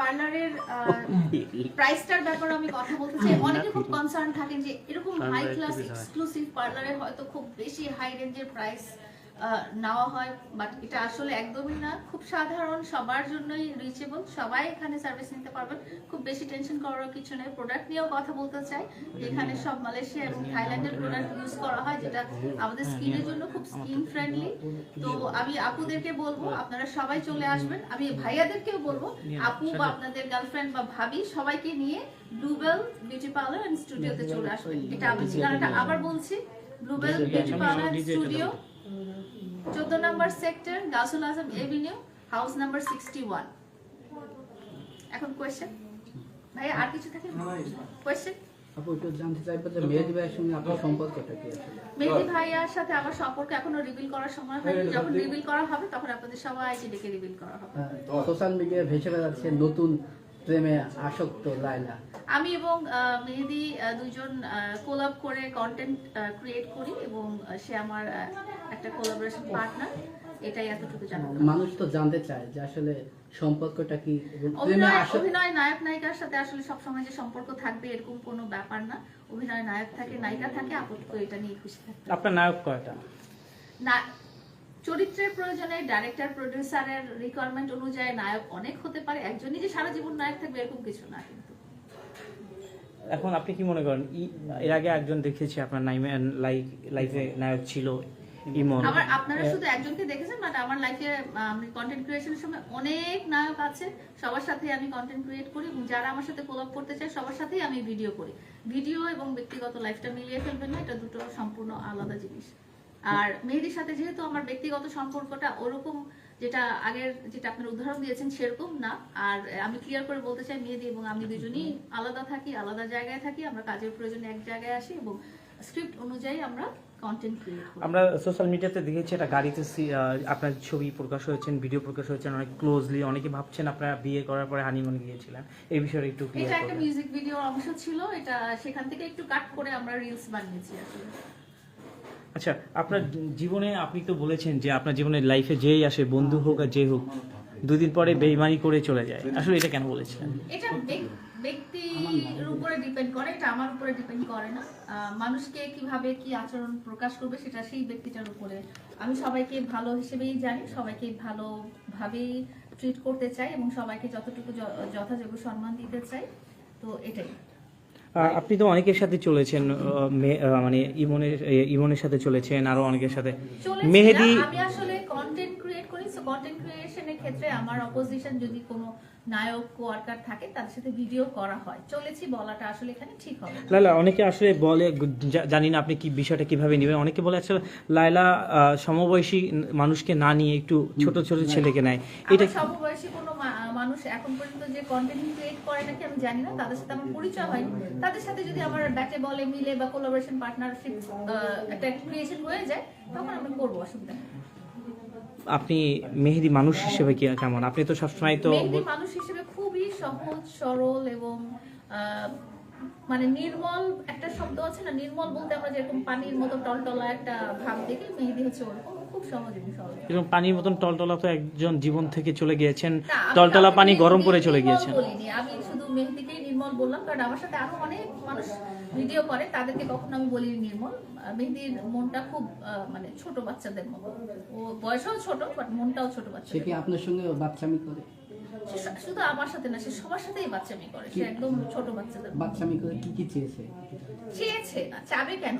পার্লারের প্রাইসটার ব্যাপারে আমি কথা বলতে চাই। অনেকে খুব কনসার্ন থাকেন যে এরকম হাই ক্লাস এক্সক্লুসিভ পার্লারে হয়তো খুব বেশি হাই রেঞ্জের প্রাইস নেওয়া হয় বাট এটা আসলে একদমই না। খুব সাধারণ, সবার জন্যই রিচেবল সবাই এখানে সার্ভিস নিতে পারবেন খুব বেশি টেনশন করার কিছু নেই। প্রোডাক্ট নিয়েও কথা বলতে চাই। এখানে সব মালয়েশিয়া এবং থাইল্যান্ডের প্রোডাক্ট ইউজ করা হয়, যেটা আমাদের স্কিনের জন্য খুব স্কিন ফ্রেন্ডলি তো আমি আপুদেরকে বলব, আপনারা সবাই চলে আসবেন। আমি ভাইয়াদেরকেও বলব, আপু বা আপনাদের গার্লফ্রেন্ড বা ভাবি, সবাইকে নিয়ে ব্লুবেল বিউটি পার্লার এন্ড স্টুডিওতে চলে আসবেন। এটা আমি আবার বলছি। ব্লুবেল বিউটি পার্লার স্টুডিও চোদ্দ number sector Gausul Azam avenue house number sixty one এখন কোয়েশ্চেন ভাইয়া আর কিছু থাকে? কোয়েশ্চেন আপু একটু জানতে চাইব যে মেহেদি ভাইয়ের সঙ্গে আপনার সম্পর্কটা কি আসলে মেহেদি ভাইয়ার সাথে আমার সম্পর্ক এখনও রিভিল করার সময় হয়নি। যখন রিভিল করা হবে তখন আপনাদের সবাইকে ডেকে রিভিল করা হবে। সোশ্যাল মিডিয়ায় ভেসে বেড়াচ্ছে নতুন প্রেমে আসক্ত লাইলা আমি এবং মেহেদি দুজন কোলাব করে কন্টেন্ট ক্রিয়েট করি এবং সে আমার একটা কোলাবোরেশন পার্টনার এটাই এতটুকু জানাব। মানুষ তো জানতে চায় যে আসলে সম্পর্কটা কি প্রেমে অভিনয় আসক্ত। অভিনয় নায়ক নায়িকার সাথে আসলে সবসময় যে সম্পর্ক থাকবে এরকম কোনো ব্যাপার না। অভিনয় নায়ক থাকে নায়িকা থাকে আপাতত এটা নিয়ে খুশি থাকবে আপনার নায়ক কয়টা? না চরিত্রের প্রয়োজনে ডাইরেক্টর প্রডিউসারের রিকোয়ারমেন্ট অনুযায়ী নায়ক অনেক হতে পারে। একজনই যে সারা জীবন নায়ক থাকবে এরকম কিছু না কিন্তু। এখন আপনি কি মনে করেন? এর আগে একজন দেখেছি আপনার নাইমে লাইফ লাইফে নায়ক ছিল ইমন। আমার আপনারা শুধু একজনকে দেখেছেন? বাট আমার লাইফে আমি কন্টেন্ট ক্রিয়েশনের সময় অনেক নায়ক আছে। সবার সাথে আমি কন্টেন্ট ক্রিয়েট করি এবং যারা আমার সাথে কোলাপ করতে চায় সবার সাথেই আমি ভিডিও করি। ভিডিও এবং ব্যক্তিগত লাইফটা মিলিয়ে ফেলবেন না এটা দুটো সম্পূর্ণ আলাদা জিনিস। আর মেহেদির সাথে যেহেতু আমার ব্যক্তিগত সম্পর্কটা ওরকম যেটা আগের যেটা আপনার উদাহরণ দিয়েছেন সেরকম না। আর আমি ক্লিয়ার করে বলতে চাই মেহেদি এবং আমি দুজনই আলাদা থাকি আলাদা জায়গায় থাকি আমরা কাজের প্রয়োজনে এক জায়গায় আসি এবং স্ক্রিপ্ট অনুযায়ী আমরা কন্টেন্ট ক্রিয়েট আমরা সোশ্যাল মিডিয়াতে দেখেছি একটা গাড়িতে আপনার ছবি প্রকাশ হয়েছেন ভিডিও প্রকাশ হয়েছেন অনেক ক্লোজলি অনেকে ভাবছেন আপনারা বিয়ে করার পরে হানিমুন গিয়েছিলেন। এই বিষয়ে একটু এটা একটা মিউজিক ভিডিওর অংশ ছিল এটা সেখান থেকে একটু কাট করে আমরা রিলস বানিয়েছি আসলে আচ্ছা আপনার জীবনে আপনি তো বলেছেন যে আপনার জীবনে লাইফে যেই আসে বন্ধু হোক আর যে হোক দুদিন পরে বেইমানি করে চলে যায়। আসলে এটা কেন বলেছিলেন? এটা ব্যক্তির উপরে ডিপেন্ড করে এটা আমার উপরে ডিপেন্ড করে না। আহ, মানুষকে কীভাবে কি আচরণ প্রকাশ করবে সেটা সেই ব্যক্তিটার উপরে। আমি সবাইকে ভালো হিসেবেই জানি সবাইকে ভালোভাবেই ট্রিট করতে চাই এবং সবাইকে যতটুকু যথাযোগ্য সম্মান দিতে চাই। তো এটাই। আপনি তো অনেকের সাথে চলেছেন মানে ইমনের ইমনের সাথে চলেছেন আরও অনেকের সাথে। মেহেদি আমি আসলে কন্টেন্ট কন্টেন্ট ক্রিয়েশনের ক্ষেত্রে আমার অপোজিশন যদি কোনো নায়ক কোয়ার্কার থাকে তাদের সাথে ভিডিও করা হয় চলেছি বলাটা আসলে এখানে ঠিক হবে না। লাইলা অনেকে আসলে বলে জানি না আপনি কি বিষয়টা কীভাবে নেবেন অনেকে বলে আসলে লাইলা আহ, সমবয়সী মানুষকে না নিয়ে একটু ছোট ছোট ছেলেকে নেয় এটা সমবয়সী কোনো মানুষ এখন পর্যন্ত যে কন্টেন্ট ক্রিয়েট করে নাকি আমি জানি না তাদের সাথে আমার পরিচয় হয়নি তাদের সাথে যদি আমার ব্যাটে বলে মিলে বা কোলাবোরেশন পার্টনারশিপ একটা ক্রিয়েশন হয়ে যায় তখন আমি করব অসুবিধা। আপনি মেহেদি মানুষ হিসেবে কি কেমন? আপনি তো সবসময় তো মেহেদি মানুষ হিসেবে খুবই সহজ সরল এবং মানে নির্মল একটা শব্দ আছে না? নির্মল বলতে আমরা যেরকম পানির মতো টলটলা একটা ভাব দেখি মেহেদি হচ্ছে ওরকম। খুব সহজ এরকম পানির মতন টলটলা তো একজন জীবন থেকে চলে গিয়েছেন। টলটলা পানি গরম করে চলে গিয়েছেন। আমি মেহেদিকেই নির্মল বললাম কারণ আমার সাথে আরও অনেক মানুষ ভিডিও করে তাদেরকে কখনো আমি বলিনি নির্মল। মেহেদির মনটা খুব মানে ছোট বাচ্চাদের মতো। ও বয়সও ছোট বাট মনটাও ছোট সে বাচ্চা কি আপনার সঙ্গে বাচ্চামি করে? শুধু আমার সাথে না সে সবার সাথেই বাচ্চামি করে। সে একদম ছোট বাচ্চাদের। বাচ্চামি করে কি কি চেয়েছে? চেয়েছে? না চাবে কেন?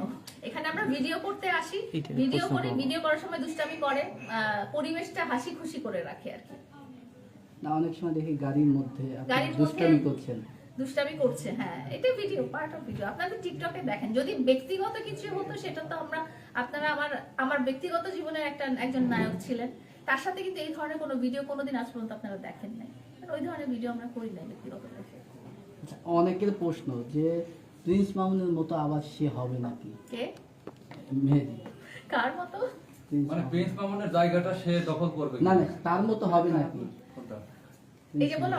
এখানে আমরা ভিডিও করতে আসি। ভিডিও করে ভিডিও করার সময় দুষ্টামি করে আহ, পরিবেশটা হাসি খুশি করে রাখে আর কি। না অনেক সময় দেখি গাড়ির মধ্যে আপনি দুষ্টামি করছেন। দুষ্টামি করছে হ্যাঁ। এটা ভিডিও পার্ট অফ ভিডিও আপনাদের টিকটকে দেখেন যদি ব্যক্তিগত কিছু হতো সেটা তো আমরা আপনারা আমার আমার ব্যক্তিগত জীবনের একটা একজন নায়ক ছিলেন। তার সাথে কিন্তু এই ধরনের কোনো ভিডিও কোনোদিন আজ পর্যন্ত আপনারা দেখেন নাই। ওই ধরনের ভিডিও আমরা করি নাই ব্যক্তিগত আচ্ছা, অনেকের প্রশ্ন যে প্রিন্স মামুনের মতো আবার সে হবে নাকি? কে? মেহেদি। কার মতো? মানে প্রিন্স মামুনের জায়গাটা সে দখল করবে না না তার মতো হবে নাকি? এই যে বলো